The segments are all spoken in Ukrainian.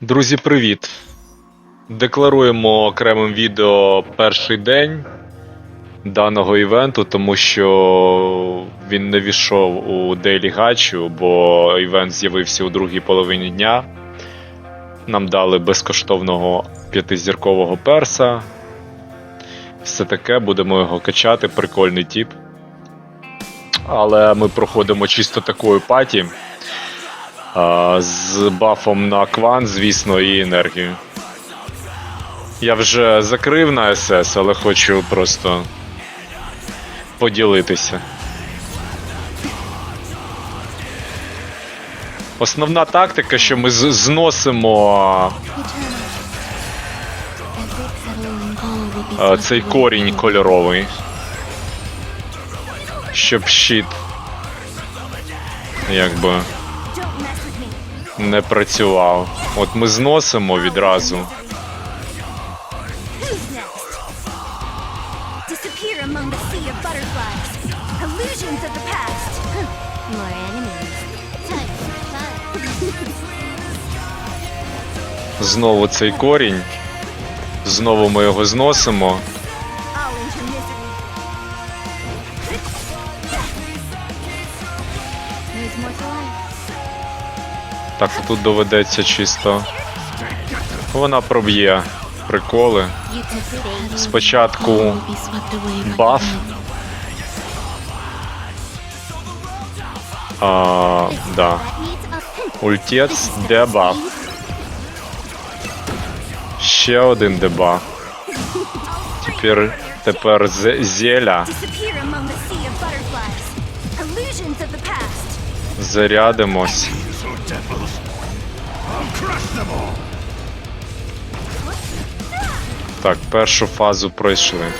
Друзі, привіт! Декларуємо окремим відео перший день даного івенту, тому що він не війшов у Дейлі Гачу, бо івент з'явився у другій половині дня. Нам дали безкоштовного п'ятизіркового перса. Все таке, будемо його качати, прикольний тип. Але ми проходимо чисто такою паті. З бафом на квант, звісно, і енергію. Я вже закрив на СС, але хочу просто поділитися. Основна тактика, що ми зносимо цей корінь кольоровий. Щоб щит якби не працював. От ми зносимо відразу. Знову цей корінь. Знову ми його зносимо. Так, тут доведеться чисто. Вона проб'є приколи. Спочатку баф. А, да. Ультець, дебаф. Ще один дебаф. Тепер, тепер зеля. disappear among the sea of butterflies. Illusions of the past. Зарядимось. Так, першу фазу пройшли.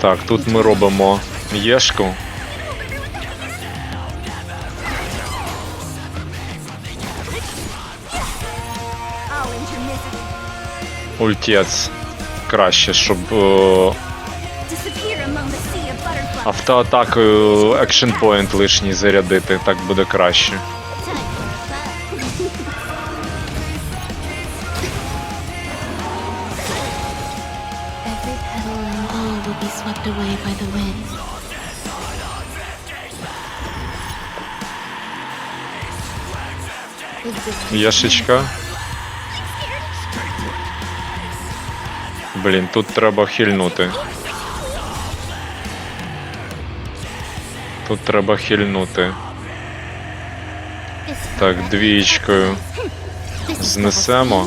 Так, тут ми робимо єшку. Ультець. Краще, щоб е, автоатакою екшн поінт лишній зарядити, так буде краще. Time Блін, тут треба хильнути. Тут треба хильнути. Так, двієчкою знесемо.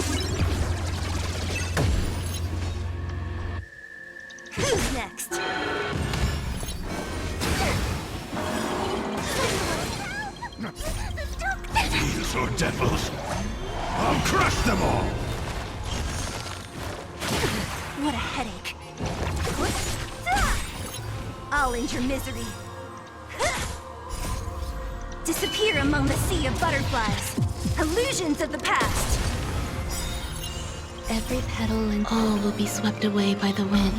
Devils. I'll crush them all. What a headache. I'll end your misery. Disappear among the sea of butterflies. Illusions of the past. Every petal and all will be swept away by the wind.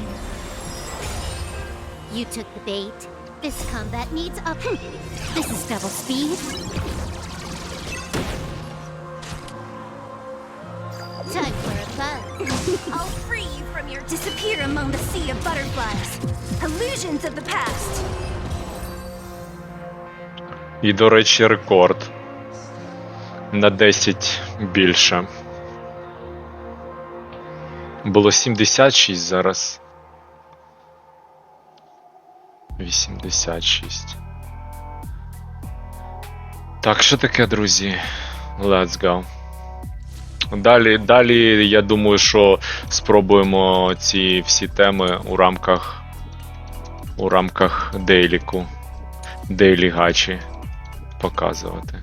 You took the bait. This combat needs up. Hmm. This is double speed. I'll free you from your disappear among the sea of butterflies. Illusions of the past. І, до речі, рекорд. На 10 більше. Було 76 зараз. 86. Так, що таке, друзі? Let's go. Далі, далі, я думаю, що спробуємо ці всі теми у рамках у рамках дейліку, дейлі гачі показувати.